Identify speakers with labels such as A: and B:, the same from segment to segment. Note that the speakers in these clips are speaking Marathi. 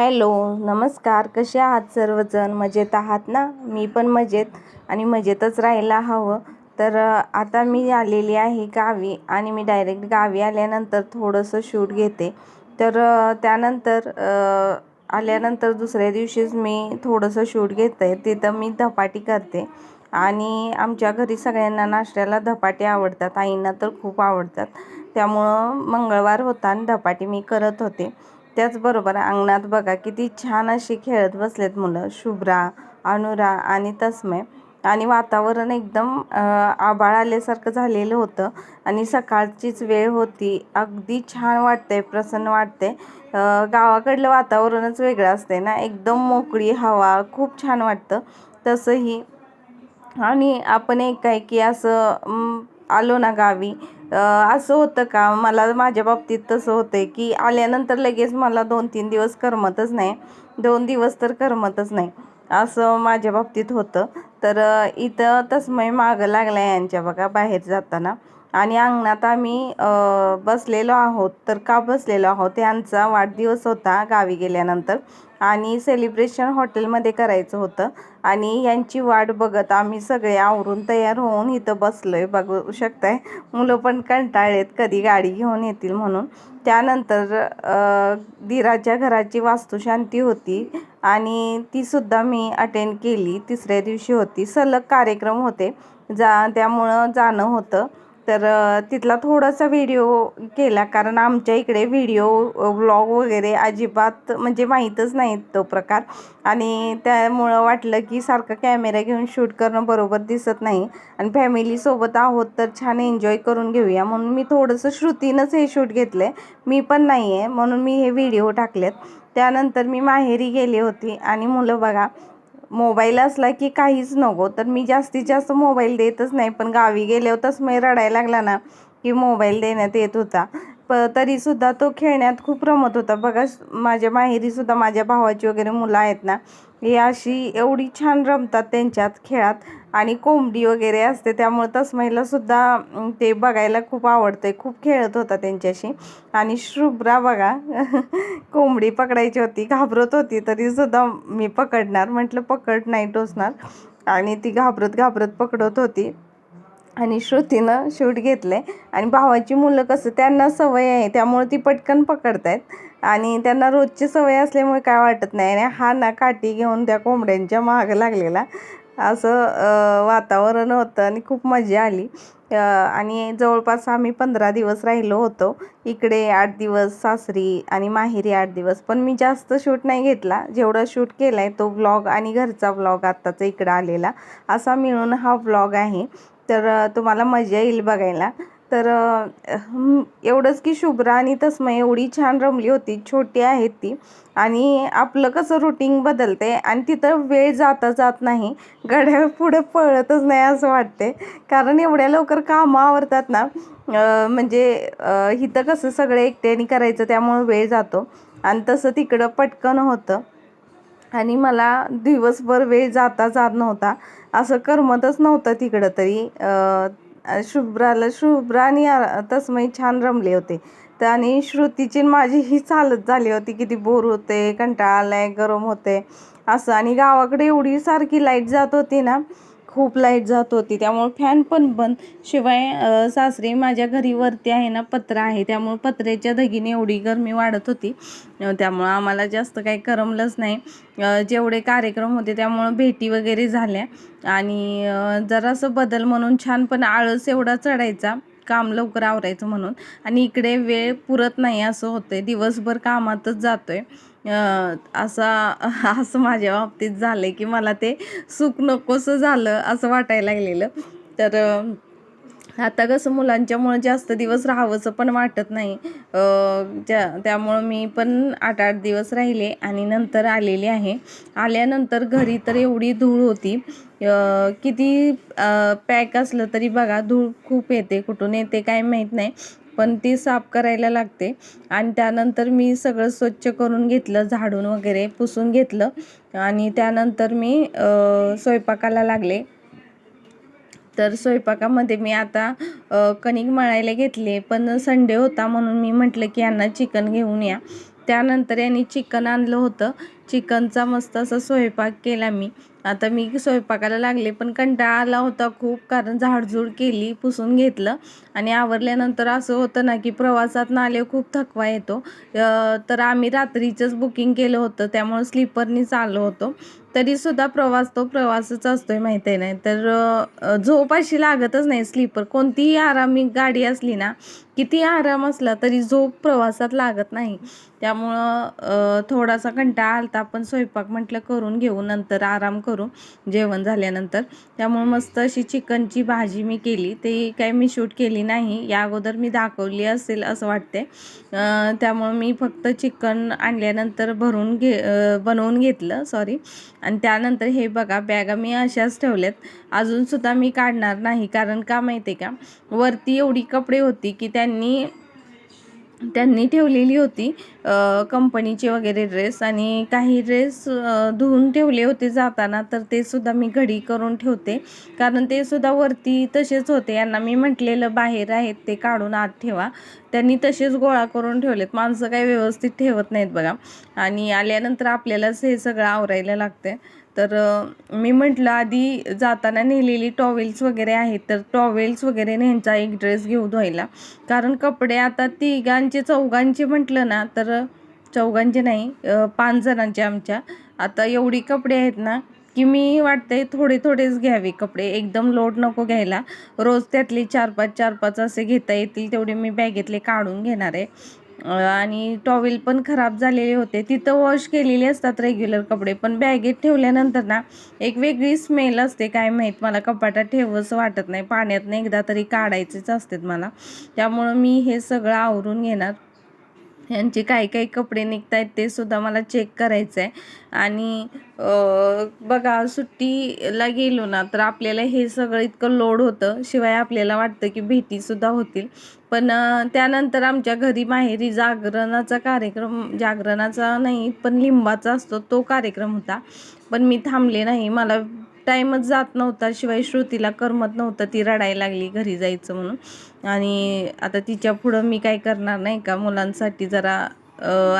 A: हॅलो नमस्कार. कसे आहात सर्वजण? मजेत आहात ना? मी पण मजेत आणि मजेतच राहायला हवं. तर आता मी आलेली आहे गावी आणि मी डायरेक्ट गावी आल्यानंतर थोडंसं शूट घेते. तर त्यानंतर आल्यानंतर दुसऱ्या दिवशीच मी थोडंसं शूट घेते. तिथं मी धपाटी करते आणि आमच्या घरी सगळ्यांना नाश्त्याला धपाटे आवडतात. आईंना तर खूप आवडतात. त्यामुळं मंगळवार होता आणि धपाटी मी करत होते. त्याचबरोबर अंगणात बघा किती छान अशी खेळत बसलेत मुलं. शुभ्रा अनुरा आणि तस्मय आणि वातावरण एकदम आबाळ आभाळ आल्यासारखं झालेलं होतं. आणि सकाळचीच वेळ होती. अगदी छान वाटते प्रसन्न वाटते गावाकडलं वातावरणच वेगळं असते ना? एकदम मोकळी हवा खूप छान वाटतं. तसंही. आणि आपण एकाएकी असं आलो ना गावी. असं होतं का? मला माझ्या बाबतीत तसं होतं की आल्यानंतर लगेच मला दोन तीन दिवस करमतच नाही. दोन दिवस तर करमतच नाही. असं माझ्या बाबतीत होतं. तर इथं तस्मै मागं लागला यांच्या बघा बाहेर जाताना. आणि अंगणात आम्ही बसलेलो आहोत. तर का बसलेलो आहोत? यांचा वाढदिवस होता गावी गेल्यानंतर. आणि सेलिब्रेशन हॉटेलमध्ये करायचं होतं. आणि यांची वाट बघत आम्ही सगळे आवरून तयार होऊन इथं बसलो आहे बघू शकताय मुलं पण कंटाळलेत कधी गाडी घेऊन येतील म्हणून. त्यानंतर धीराच्या घराची वास्तुशांती होती. आणि तीसुद्धा मी अटेंड केली. तिसऱ्या दिवशी होती. सलग कार्यक्रम होते. जा त्यामुळं जाणं होतं. तर तिथला थोडासा व्हिडिओ केला कारण आमच्या इकडे व्हिडिओ व्लॉग वगैरे अजिबात म्हणजे माहीतच नाही तो प्रकार. आणि त्यामुळं वाटलं की सारखं कॅमेरा घेऊन शूट करणं बरोबर दिसत नाही. आणि फॅमिलीसोबत आहोत तर छान एन्जॉय करून घेऊया. म्हणून मी थोडंसं श्रुतीनंच हे शूट घेतलं आहे मी पण नाही आहे म्हणून मी हे व्हिडिओ टाकलेत. त्यानंतर मी माहेरी गेली होती. आणि मुलं बघा मोबाईल असला की काहीच नको. तर मी जास्तीत जास्त मोबाईल देतच नाही. पण गावी गेले होतंच मी रडायला लागला ना की मोबाईल देण्यात येत होता. प तरीसुद्धा तो खेळण्यात खूप रमत होता. बघा माझ्या माहेरीसुद्धा माझ्या भावाची वगैरे मुलं आहेत ना ही अशी एवढी छान रमतात त्यांच्यात खेळात. आणि कोंबडी वगैरे असते त्यामुळे तस्मैला सुद्धा ते बघायला खूप आवडते खूप खेळत होता त्यांच्याशी. आणि शुभ्रा बघा कोंबडी पकडायची होती घाबरत होती तरीसुद्धा मी पकडणार. म्हटलं पकड नाही टोचणार. आणि ती घाबरत घाबरत पकडत होती. आणि श्रुतीनं शूट घेतलं. आहे आणि भावाची मुलं कसं त्यांना सवय आहे त्यामुळे ती पटकन पकडत आहेत आणि त्यांना रोजची सवय असल्यामुळे काय वाटत नाही. आणि हा ना काठी घेऊन त्या कोंबड्यांच्या मागं लागलेला. असं वातावरण होतं आणि खूप मजा आली. आणि जवळपास आम्ही पंधरा दिवस राहिलो होतो. इकडे आठ दिवस सासरी आणि माहेरी आठ दिवस. पण मी जास्त शूट नाही घेतला. जेवढा शूट केला आहे तो व्लॉग आणि घरचा व्लॉग आत्ताचा इकडं आलेला. असा मिळून हा व्लॉग आहे. तर तुम्हाला मजा येईल बघायला. तर एवढंच की शुभ्रा आणि तस्मय एवढी छान रमली होती. छोटी आहे ती. आणि आपलं कसं रुटीन बदलते आणि तिथं वेळ जाता जात नाही. गड्या पुढे पळतच नाही असं वाटते. कारण एवढ्या लवकर कामं आवरतात ना म्हणजे इथं कसं सगळं एकट्याने करायचं त्यामुळं वेळ जातो. आणि तसं तिकडं पटकन होतं. आणि मला दिवसभर वेळ जाता जात नव्हता. असं करमतच नव्हतं तिकडं तरी. शुभ्राला शुभ्रा आणि अ, छान रमले होते. तर आणि श्रुतीची माझी ही चालत झाली होती किती बोर होते कंटाळा आलाय गरम होते. असं आणि गावाकडे एवढी सारखी लाइट जात होती ना खूप लाइट जात होती. त्यामुळे फॅन पण बंद. शिवाय सासरी माझ्या घरी वरती आहे ना पत्र आहे. त्यामुळे पत्र्याच्या धगीने एवढी गरमी वाढत होती. त्यामुळं आम्हाला जास्त काही करमलंच नाही. जेवढे कार्यक्रम होते त्यामुळं भेटी वगैरे झाल्या. आणि जरासं बदल म्हणून छान पण आळस एवढा चढायचा. काम लवकर आवरायचं म्हणून. आणि इकडे वेळ पुरत नाही असं होतंय. दिवसभर कामातच जातोय. आहे असा असं माझ्या बाबतीत झालं आहे की मला ते सुख नकोसं झालं असं वाटायला लागलेलं. तर आता कसं मुलांच्यामुळं जास्त दिवस राहावंसं पण वाटत नाही. त्या त्यामुळं मी पण आठ आठ दिवस राहिले आणि नंतर आलेले आहे. आल्यानंतर घरी तर एवढी धूळ होती. किती पॅक असलं तरी बघा धूळ खूप येते. कुठून येते काय माहीत नाही. पण ती साफ करायला लागते. आणि त्यानंतर मी सगळं स्वच्छ करून घेतलं झाडून वगैरे पुसून घेतलं. आणि त्यानंतर मी स्वयंपाकाला लागले. तर स्वयंपाकामध्ये मी आता कणिक मळायला घेतले. पण संडे होता म्हणून मी म्हटलं की यांना चिकन घेऊन या. त्यानंतर यांनी चिकन आणलं होतं. चिकनचा मस्त असा स्वयंपाक केला मी. आता मी स्वयंपाकाला लागले पण कंटाळा आला होता खूप कारण झाडझूड केली पुसून घेतलं. आणि आवरल्यानंतर असं होतं ना की प्रवासात आले खूप थकवा येतो. तर आम्ही रात्रीचंच बुकिंग केलं होतं त्यामुळे स्लीपरनीच आलो होतो. तरीसुद्धा प्रवास तो प्रवासच असतोय माहिती आहे नाही तर झोप अशी लागतच नाही स्लीपर. कोणतीही आरामी गाडी असली ना किती आराम असला तरी झोप प्रवासात लागत नाही. त्यामुळं थोडासा कंटाळा आलता. पण स्वयंपाक म्हटलं करून घेऊ नंतर आराम करू जेवण झाल्यानंतर. त्यामुळं मस्त अशी चिकनची भाजी मी केली. ते काय मी शूट केली नाही. या अगोदर मी दाखवली असेल असं वाटते त्यामुळं मी फक्त चिकन आणल्यानंतर भरून घे बनवून घेतलं. सॉरी. आणि त्यानंतर हे बघा बॅगा मी अशाच ठेवल्यात. अजूनसुद्धा मी काढणार नाही कारण का माहिती आहे का? वरती एवढी कपडे होती की त्यांनी त्यांनी ठेवलेली होती कंपनीचे वगैरे ड्रेस आणि काही ड्रेस धुवून ठेवले होते जाताना तर ते सुद्धा मी घडी करून ठेवते. कारण ते सुद्धा वरती तसेच होते. यांना मी म्हटलेलं बाहेर आहेत ते काढून आत ठेवा. त्यांनी तसेच गोळा करून ठेवलेत. माणसं काही व्यवस्थित ठेवत नाहीत बघा. आणि आल्यानंतर आपल्यालाच हे सगळं आवरायला लागते तर मी म्हटलं आधी जाताना नेलेली टॉवेल्स वगैरे आहेत तर टॉवेल्स वगैरे ह्यांचा एक ड्रेस घेऊ धुवायला. कारण कपडे आता तिघांचे चौघांचे म्हटलं ना तर चौघांचे नाही पाच जणांचे आमच्या. आता एवढी कपडे आहेत ना की मी वाटते थोडे थोडेच घ्यावे कपडे. एकदम लोड नको घ्यायला. रोज त्यातले चार पाच चार पाच असे घेता येतील तेवढे मी बॅगेतले काढून घेणार आहे. आणि टॉवेल पण खराब झालेले होते. तिथं वॉश केलेले असतात रेग्युलर कपडे पण बॅगेत ठेवल्यानंतर ना एक वेगळी स्मेल असते काय माहीत मला कपाटात ठेवंसं वाटत नाही. पाण्यातनं एकदा तरी काढायचेच असतात मला. त्यामुळं मी हे सगळं आवरून घेणार. यांचे काही काही कपडे निघत आहेत ते सुद्धा मला चेक करायचं आहे आणि बघा सुट्टीला गेलो ना तर आपल्याला हे सगळं इतकं लोड होतं. शिवाय आपल्याला वाटतं की भेटीसुद्धा होतील. पण त्यानंतर आमच्या घरी माहेरी जागरणाचा कार्यक्रम जागरणाचा नाही पण लिंबाचा असतो तो कार्यक्रम होता. पण मी थांबले नाही. मला टाईमच जात नव्हता. शिवाय श्रुतीला करमत नव्हतं. ती रडायला लागली घरी जायचं म्हणून. आणि आता तिच्या पुढं मी काय करणार नाही का? मुलांसाठी जरा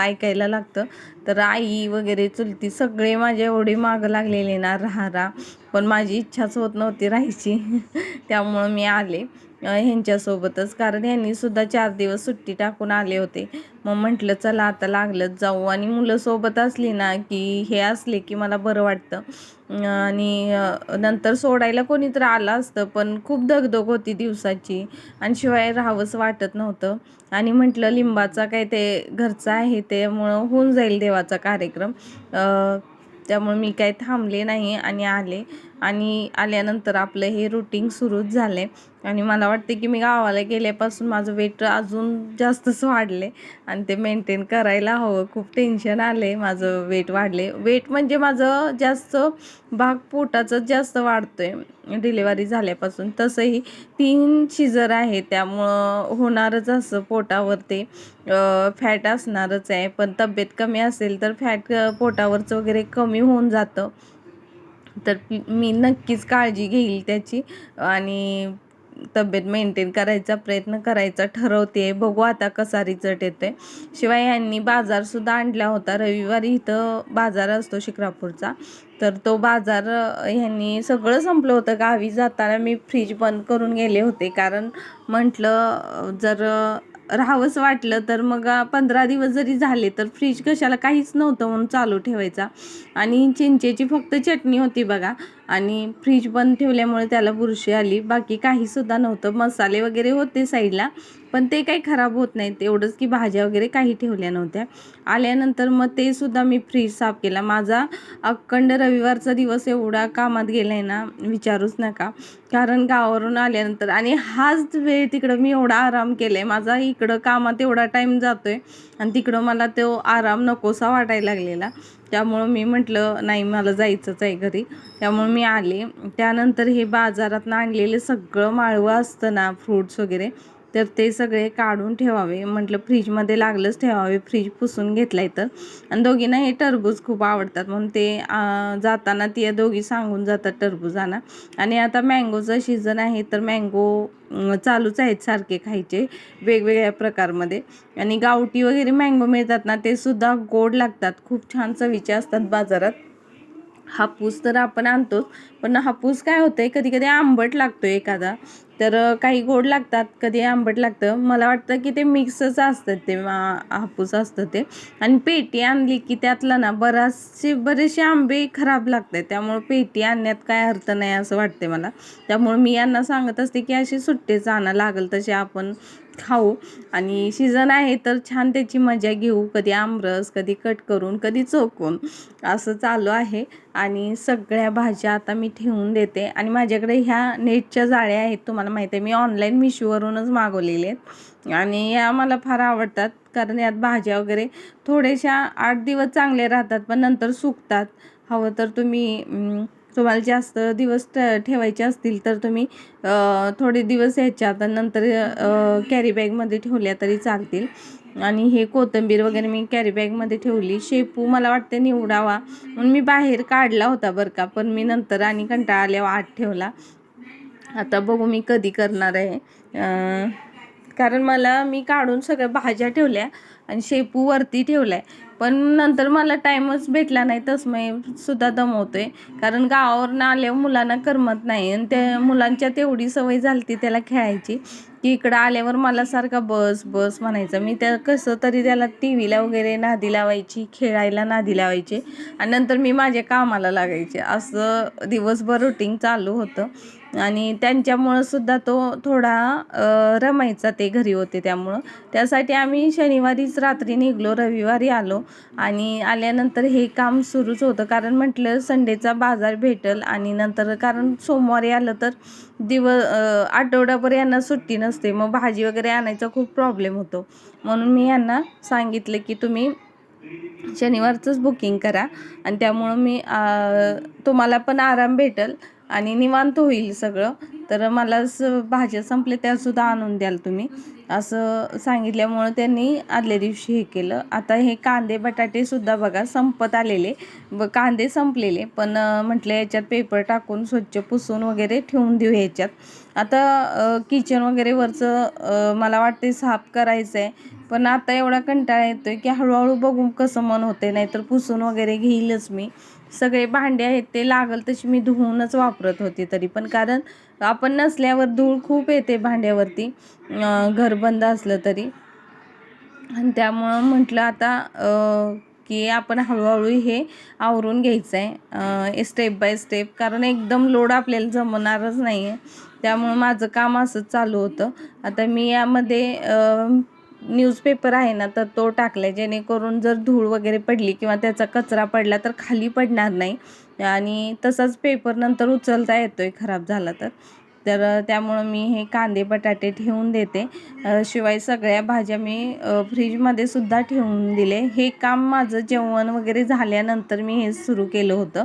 A: ऐकायला लागतं. तर आई वगैरे चुलती सगळे माझ्या एवढे मागं लागलेले ना राहा राहा. पण माझी इच्छाच होत नव्हती राहायची. त्यामुळं मी आले. ह्यांच्यासोबतच. कारण यांनी सुद्धा चार दिवस सुट्टी टाकून आले होते. मग म्हटलं चला आता लागलंच जाऊ. आणि मुलं सोबत असली ना की हे असले की मला बरं वाटतं. आणि नंतर सोडायला कोणी तर आलं असतं पण खूप दगदग होती दिवसाची. आणि शिवाय राहावंसं वाटत नव्हतं. आणि म्हटलं लिंबाचा काय ते घरचा आहे त्यामुळं होऊन जाईल देवाचा कार्यक्रम. त्यामुळे मी काय थांबले नाही आणि आले. आणि आल्यानंतर आपलं हे रुटीन सुरूच झालं आहे आणि मला वाटते की मी गावाला गेल्यापासून माझं वेट अजून जास्तच वाढले. आणि ते मेंटेन करायला हवं. खूप टेन्शन आले. माझं वेट वाढले. वेट म्हणजे माझं जास्त भाग पोटाचंच जास्त वाढतो आहे डिलेवरी झाल्यापासून तसंही तीन शिजर आहे. त्यामुळं होणारच असं पोटावरती. फॅट असणारच आहे. पण तब्येत कमी असेल तर फॅट पोटावरचं वगैरे कमी होऊन जातं. तर मी नक्कीच काळजी घेईल त्याची. आणि तब्येत मेंटेन करायचा प्रयत्न करायचा ठरवते. बघू आता कसा रिझल्ट येते शिवाय यांनी बाजारसुद्धा आणला होता. रविवारी इथं बाजार असतो शिक्रापूरचा. तर तो बाजार ह्यांनी सगळं संपलं होतं. गावी जाताना मी फ्रीज बंद करून गेले होते. कारण म्हटलं जर राहावंच वाटलं तर मग पंधरा दिवस जरी झाले तर फ्रीज कशाला काहीच नव्हतं म्हणून चालू ठेवायचा. आणि चिंचेची फक्त चटणी होती बघा. आणि फ्रीज बंद ठेवल्यामुळे त्याला बुरशी आली. बाकी काहीसुद्धा नव्हतं. मसाले वगैरे होते साईडला. पण ते काही खराब होत नाहीत. एवढंच की भाज्या वगैरे काही ठेवल्या नव्हत्या. आल्यानंतर मग ते सुद्धा मी फ्रीज साफ केला. माझा अखंड रविवारचा दिवस एवढा कामात गेला आहे ना विचारूच नका. कारण गावावरून आल्यानंतर आणि हाच वेळ तिकडं मी एवढा आराम केला आहे माझा इकडं कामात एवढा टाईम जातो आहे आणि तिकडं मला तो आराम नकोसा वाटायला लागलेला. त्यामुळं मी म्हटलं नाही मला जायचंच आहे घरी. त्यामुळे मी आले. त्यानंतर हे बाजारातनं आणलेले सगळं माळवं असतं ना फ्रूट्स वगैरे तर ते सगळे काढून ठेवावे. म्हटलं फ्रीजमध्ये लागलंच ठेवावे. फ्रीज पुसून घेतलं तर आणि दोघींना हे टरबूज खूप आवडतात. म्हणून ते जाताना ती दोघी सांगून जातात टरबूज आणा आणि आता मँगोचं सीझन आहे तर मँगो चालूच आहेत सारखे खायचे वेगवेगळ्या प्रकारमध्ये. आणि गावठी वगैरे मँगो मिळतात ना ते सुद्धा गोड लागतात. खूप छान चवीचे असतात बाजारात. हापूस तर आपण आणतोच. पण हापूस काय होतंय कधी कधी आंबट लागतो एखादा. तर काही गोड लागतात कधी आंबट लागतं. मला वाटतं की ते मिक्सच असतात ते हापूस असतं ते. आणि पेटी आणली की त्यातलं ना बराचसे बरेचसे आंबे खराब लागतात. त्यामुळे पेटी आणण्यात काय अर्थ नाही असं वाटते मला. त्यामुळे मी यांना सांगत असते की अशी सुट्टेच आणा लागल तसे आपण खाऊ. आणि सीझन आहे तर छान त्याची मजा घेऊ. कधी आमरस कधी कट करून कधी चोकून. असं चालू आहे. आणि सगळ्या भाज्या आता मी ठेवून देते. आणि माझ्याकडे ह्या नेटच्या जाळ्या आहेत. तुम्हाला माहिती आहे मी ऑनलाईन मिशोवरूनच मागवलेले आहेत. आणि या मला फार आवडतात कारण यात भाज्या वगैरे थोड्याशा आठ दिवस चांगले राहतात पण नंतर सुकतात. हवं तर तुम्ही तुम्हाला जास्त दिवस ठेवायचे असतील तर तुम्ही थोडे दिवस ह्याच्यात नंतर कॅरीबॅगमध्ये ठेवल्या तरी चालतील. आणि हे कोथिंबीर वगैरे मी कॅरीबॅगमध्ये ठेवली. शेपू मला वाटते निवडावा. म्हणून मी बाहेर काढला होता बरं का पण मी नंतर आणि कंटाळा आल्यावर आत ठेवला. आता बघू मी कधी करणार आहे. कारण मला मी काढून सगळ्या भाज्या ठेवल्या आणि शेपू वरती ठेवलाय. पण नंतर मला टाईमच भेटला नाही तसमय सुद्धा दमवतोय. कारण गावावरनं आल्यावर मुलांना करमत नाही. आणि त्या मुलांच्या तेवढी सवय झाली ती त्याला खेळायची की इकडं आल्यावर मला सारखा बस बस म्हणायचं. मी त्या कसं तरी त्याला टी व्हीला वगैरे नादी लावायची खेळायला नादी लावायची. आणि नंतर मी माझ्या कामाला लागायचे. असं दिवसभर रुटीन चालू होतं. आणि त्यांच्यामुळं सुद्धा तो थोडा रमायचा ते घरी होते त्यामुळं. त्यासाठी आम्ही शनिवारीच रात्री निघलो रविवारी आलो आणि आल्यानंतर हे काम सुरूच होतं. कारण म्हटलं संडेचा बाजार भेटल आणि नंतर कारण सोमवारी आलं तर दिव आठवडाभर यांना सुट्टी नसते. मग भाजी वगैरे आणायचा खूप प्रॉब्लेम होतो. म्हणून मी यांना सांगितलं की तुम्ही शनिवारचंच बुकिंग करा आणि त्यामुळं मी तुम्हाला पण आराम भेटेल. आणि निवांत होईल सगळं. तर मला स भाज्या संपले त्यासुद्धा आणून द्याल तुम्ही. असं सांगितल्यामुळं त्यांनी आदल्या दिवशी हे केलं. आता हे कांदे बटाटेसुद्धा बघा संपत आलेले. ब कांदे संपलेले. पण म्हटलं याच्यात पेपर टाकून स्वच्छ पुसून वगैरे ठेवून देऊ ह्याच्यात आता किचन वगैरे वरचं मला वाटते साफ करायचं आहे पण आता एवढा कंटाळा येतो आहे की हळूहळू बघून कसं मन होते नाहीतर पुसून वगैरे घेईलच मी. सगळे भांडे आहेत ते लागल तशी मी धुवूनच वापरत होते तरी. पण कारण आपण नसल्यावर धूळ खूप येते भांड्यावरती घर बंद असलं तरी. आणि त्यामुळं म्हटलं आता की आपण हळूहळू हे आवरून घ्यायचं आहे स्टेप बाय स्टेप कारण एकदम लोड आपल्याला जमणारच नाही आहे त्यामुळं माझं काम असंच चालू होतं. आता मी यामध्ये न्यूजपेपर आहे ना तर तो टाकला आहे जेणेकरून जर धूळ वगैरे पडली किंवा त्याचा कचरा पडला तर खाली पडणार नाही. आणि तसाच पेपर नंतर उचलता आहे खराब झाला तर. तर त्यामुळं मी हे कांदे बटाटे ठेवून देते. शिवाय सगळ्या भाज्या मी फ्रीजमध्ये सुद्धा ठेवून दिले. हे काम माझं जेवण वगैरे झाल्यानंतर मी हे सुरू केलं होतं.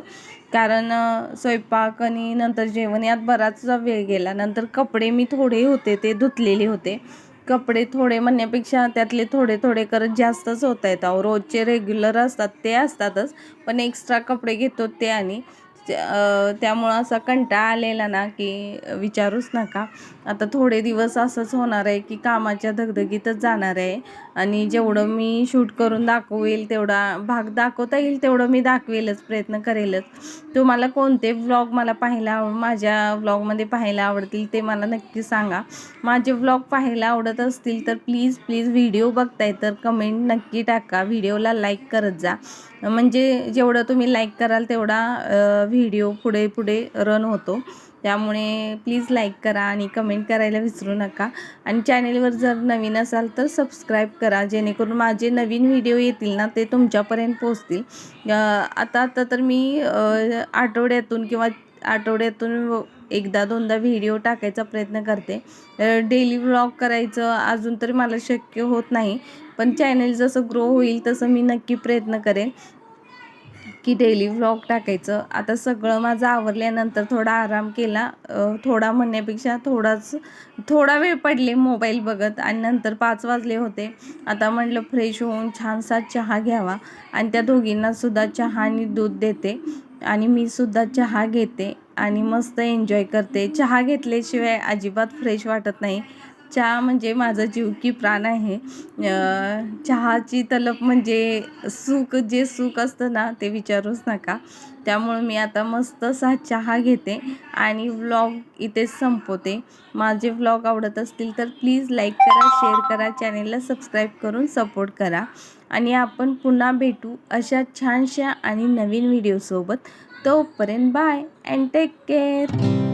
A: कारण स्वयंपाक आणि नंतर जेवण यात बराचसा वेळ गेला. नंतर कपडे मी थोडे होते ते धुतलेले होते. कपडे थोडे म्हणण्यापेक्षा त्यातले थोडे थोडे करत जास्तच होत आहेत अहो रोजचे रेग्युलर असतात ते असतातच. पण एक्स्ट्रा कपडे घेतो ते आणि त्या- त्यामुळं असा कंटाळा आलेला ना की विचारूच नका. आता थोडे दिवस असंच होणार आहे की कामाच्या धगधगीतच जाणार आहे. आणि जेवढं मी शूट करून दाखवेल तेवढा भाग दाखवता येईल तेवढं मी दाखवेलच प्रयत्न करेलच. तुम्हाला कोणते व्लॉग मला पाहायला आव माझ्या व्लॉगमध्ये पाहायला आवडतील ते मला नक्की सांगा. माझे व्लॉग पाहायला आवडत असतील तर प्लीज प्लीज व्हिडिओ बघताय तर कमेंट नक्की टाका. व्हिडिओला लाईक करत जा. म्हणजे जेवढं तुम्ही लाईक कराल तेवढा व्हिडिओ पुढे पुढे रन होतो. त्यामुळे प्लीज लाईक करा आणि कमेंट करायला विसरू नका. आणि चॅनेलवर जर नवीन असाल तर सबस्क्राईब करा. जेणेकरून माझे नवीन व्हिडिओ येतील ना ते तुमच्यापर्यंत पोचतील आता आता तर मी आठवड्यातून किंवा आठवड्यातून एकदा दोनदा व्हिडिओ टाकायचा प्रयत्न करते. डेली व्लॉग करायचं अजून तरी मला शक्य होत नाही. पण चॅनेल जसं ग्रो होईल तसं मी नक्की प्रयत्न करेन. की डेली व्लॉग टाकायचं. आता सगळं माझं आवरल्यानंतर थोडा आराम केला. थोडा म्हणण्यापेक्षा थोडाच थोडा वेळ पडले मोबाईल बघत आणि नंतर पाच वाजले होते. आता म्हटलं फ्रेश होऊन छानसा चहा घ्यावा. आणि त्या दोघींनासुद्धा चहा आणि दूध देते. आणि मी सुद्धा चहा घेते आणि मस्त एन्जॉय करते. चहा घेतल्याशिवाय अजिबात फ्रेश वाटत नाही. चहा म्हणजे माझं जीव की प्राण आहे. चहाची तलप म्हणजे सुख जे सुख असतं ना ते विचारूच नका. त्यामुळे मी आता मस्त असा चहा घेते आणि व्लॉग इथेच संपवते. माझे व्लॉग आवडत असतील तर प्लीज लाईक करा शेअर करा चॅनेलला सबस्क्राईब करून सपोर्ट करा. आणि आपण पुन्हा भेटू अशा छानशा आणि नवीन व्हिडिओसोबत. तोपर्यंत बाय अँड टेक केअर.